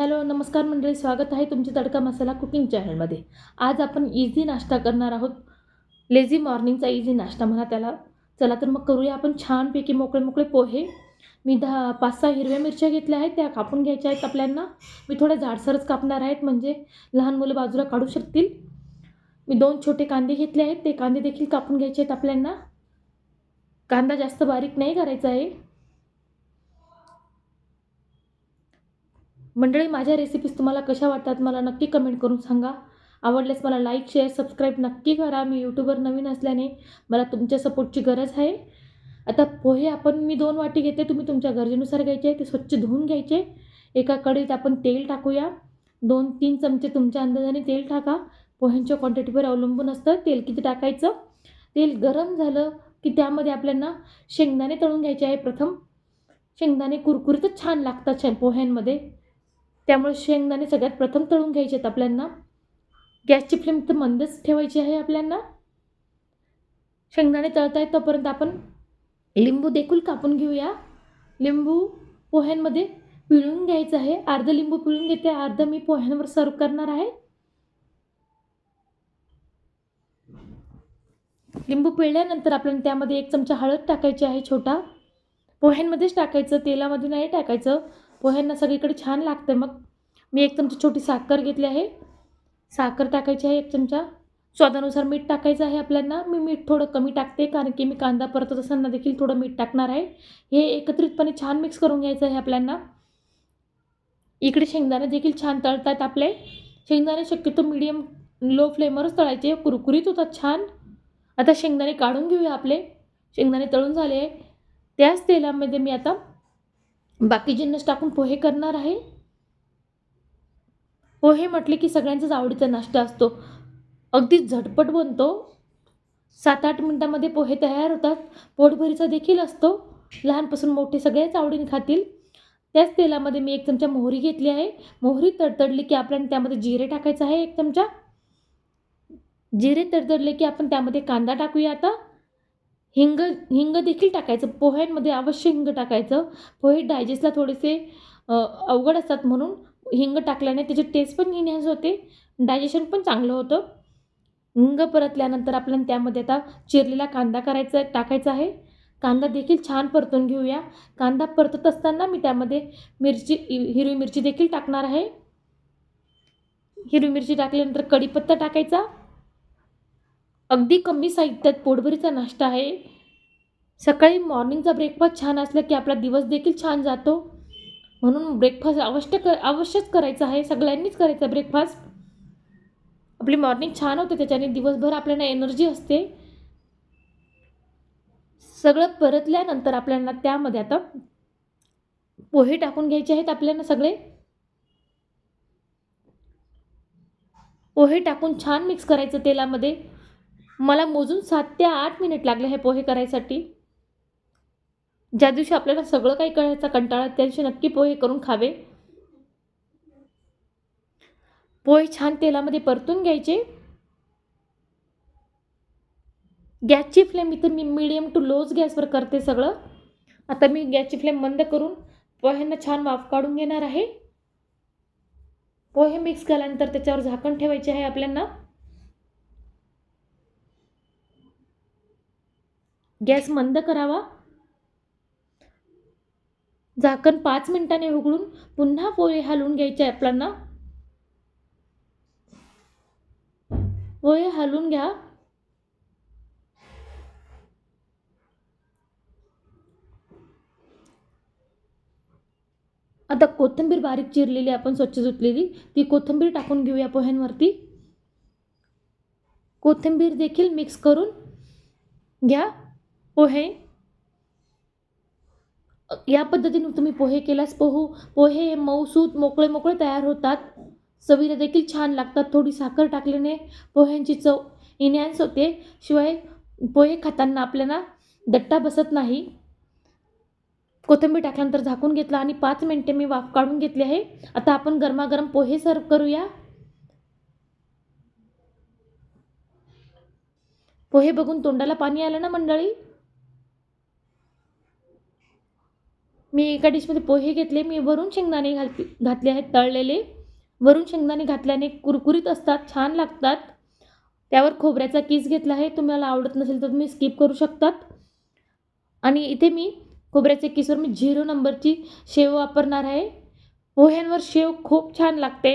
Hello नमस्कार मंडळी स्वागत आहे तुमचे तडका मसाला कुकिंग चॅनलमध्ये. आज आपण इझी नाश्ता करणार आहोत. लेझी मॉर्निंगचा इझी नाश्ता म्हणा त्याला. चला तर मग करूया आपण छानपैकी मोकळे मोकळे पोहे. मी दहा पाच सहा हिरव्या मिरच्या घेतल्या आहेत त्या कापून घ्यायच्या आहेत आपल्यांना. मी थोड्या जाडसरच कापणार आहेत म्हणजे लहान मुलं बाजूला काढू शकतील. मी दोन छोटे कांदे घेतले आहेत ते कांदे देखील कापून घ्यायचे आहेत आपल्यांना. कांदा जास्त बारीक नाही करायचा आहे. मंडळी माझ्या रेसिपीज तुम्हाला कशा वाटतात मला नक्की कमेंट करून सांगा. आवडल्यास मला लाईक शेअर सबस्क्राईब नक्की करा. मी यूट्यूबवर नवीन असल्याने मला तुमच्या सपोर्टची गरज आहे. आता पोहे आपण मी दोन वाटी घेते. तुम्ही तुमच्या गरजेनुसार घ्यायचे ते स्वच्छ धुवून घ्यायचे. एका कढईत आपण तेल टाकूया. दोन तीन चमचे तुमच्या अंदाजाने तेल टाका. पोह्यांच्या क्वांटिटीवर अवलंबून असतं. तेल किती टाकायचं? तेल गरम झालं की त्यामध्ये आपल्याला शेंगदाणे तळून घ्यायचे आहे प्रथम. शेंगदाणे कुरकुरीतच छान लागतात छान पोह्यांमध्ये. त्यामुळे शेंगदाणे सगळ्यात प्रथम तळून घ्यायचे आहेत आपल्यांना. गॅसची फ्लेम तर मंदच ठेवायची आहे आपल्यांना. शेंगदाणे तळता येत तोपर्यंत आपण लिंबू देखील कापून घेऊया. लिंबू पोह्यांमध्ये पिळून घ्यायचं आहे. अर्धं लिंबू पिळून घेते. अर्धं मी पोह्यांवर सर्व करणार आहे. लिंबू पिळल्यानंतर आपल्याला त्यामध्ये एक चमचा हळद टाकायची आहे छोटा. पोह्यांमध्येच टाकायचं तेलामध्ये नाही टाकायचं. पोह्यांना सगळीकडे छान लागतं. मग मी एक चमचा छोटी साखर घेतली आहे. साखर टाकायची आहे एक चमचा. स्वादानुसार मीठ टाकायचं आहे आपल्याला. मी मीठ थोडं कमी टाकते कारण की मी कांदा परतत असताना देखील थोडं मीठ टाकणार आहे. हे एकत्रितपणे छान मिक्स करून घ्यायचं आहे आपल्याला. इकडे शेंगदाणे देखील छान तळतात आपले. शेंगदाणे शक्यतो मीडियम लो फ्लेमवरच तळायचे. कुरकुरीत होतात छान. आता शेंगदाणे काढून घेऊया आपले. शेंगदाणे तळून झाले. त्याच तेलामध्ये मी आता बाकी जिन्नस टाकून पोहे करणार आहे पोहे म्हटले की सगळ्यांचाच आवडीचा नाश्ता असतो. अगदी झटपट बनतो. सात आठ मिनटामध्ये पोहे तयार होतात. पोटभरीचा देखील असतो. लहानपासून मोठे सगळेच आवडीने खातील. त्याच तेलामध्ये मी एक चमचा मोहरी घेतली आहे. मोहरी तडतडली की आपल्याला त्यामध्ये जिरे टाकायचं आहे एक चमचा. जिरे तडतडले की आपण त्यामध्ये कांदा टाकूया आता. हिंग हिंग देखील टाकायचं. पोह्यांमध्ये अवश्य हिंग टाकायचं. पोहे डायजेस्टला थोडेसे अवघड असतात म्हणून हिंग टाकल्याने त्याची टेस्ट पण इन्हॅन्स होते. डायजेशन पण चांगलं होतं. हिंग परतल्यानंतर आपल्याला त्यामध्ये आता चिरलेला कांदा करायचा टाकायचा आहे. कांदा देखील छान परतून घेऊया. कांदा परतत असताना मी त्यामध्ये मिरची हिरवी मिरची देखील टाकणार आहे. हिरवी मिरची टाकल्यानंतर कढीपत्ता टाकायचा. अगदी कमी साहित्यात पोटभरीचा नाश्ता आहे. सकाळी मॉर्निंगचा ब्रेकफास्ट छान असला की आपला दिवस देखील छान जातो. म्हणून ब्रेकफास्ट अवश्य कर अवश्यच करायचं आहे. सगळ्यांनीच करायचं ब्रेकफास्ट. आपली मॉर्निंग छान होते त्याच्याने दिवसभर आपल्याला एनर्जी असते. सगळं परतल्यानंतर आपल्याला त्यामध्ये आता पोहे टाकून घ्यायचे आहेत आपल्याला सगळे. पोहे टाकून छान मिक्स करायचं तेलामध्ये. मला मोजून सात ते आठ मिनिट लागले हे पोहे करायसाठी. ज्या दिवशी आपल्याला सगळं काही करायचा कंटाळा त्या दिवशी नक्की पोहे करून खावे. पोहे छान तेलामध्ये परतून घ्यायचे. गॅसची फ्लेम इथं मी मिडियम टू लोज गॅसवर करते सगळं. आता मी गॅसची फ्लेम बंद करून पोह्यांना छान वाफ काढून घेणार आहे. पोहे मिक्स केल्यानंतर त्याच्यावर झाकण ठेवायचे आहे आपल्याला गॅस मंद करावा. झाकण पाच मिनिटांनी उघडून पुन्हा पोहे हलवून घ्यायचे आपल्याला पोहे हलवून घ्या. आता कोथिंबीर बारीक चिरलेली आपण स्वच्छ धुतलेली ती कोथिंबीर टाकून घेऊया पोह्यांवरती. कोथिंबीर देखील मिक्स करून घ्या. पोहे? या पद्धतीने तुम्ही पोहे केल्यास पोहू पोहे मऊसूत मोकळे मोकळे तयार होतात. चवीला देखील छान लागतात. थोडी साखर टाकल्याने पोह्यांची चव इन्हॅन्स होते. शिवाय पोहे खाताना आपल्याला दट्टा बसत नाही. कोथिंबीर टाकल्यानंतर झाकून घेतलं आणि पाच मिनटे मी वाफ काढून घेतली आहे. आता आपण गरमागरम पोहे सर्व करूया. पोहे बघून तोंडाला पाणी आलं ना मंडळी? मी एका डिशमध्ये पोहे घेतले मी वरून शेंगदाणे घाल घातले आहेत तळलेले. वरून शेंगदाणे घातल्याने कुरकुरीत असतात छान लागतात. त्यावर खोबऱ्याचा किस घेतला आहे तुम्हाला आवडत नसेल तर तुम्ही स्किप करू शकतात. आणि इथे मी खोबऱ्याच्या किसवर मी झिरो नंबरची शेव वापरणार आहे. पोह्यांवर शेव खूप छान लागते.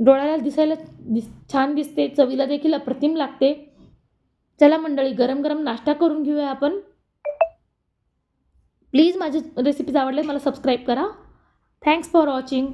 डोळ्याला दिसायला दिस छान दिसते. चवीला देखील अप्रतिम लागते. चला मंडळी गरम गरम नाश्ता करून घेऊया आपण. प्लीज माझी रेसिपीज आवडल्या मला सबस्क्राईब करा. Thanks for watching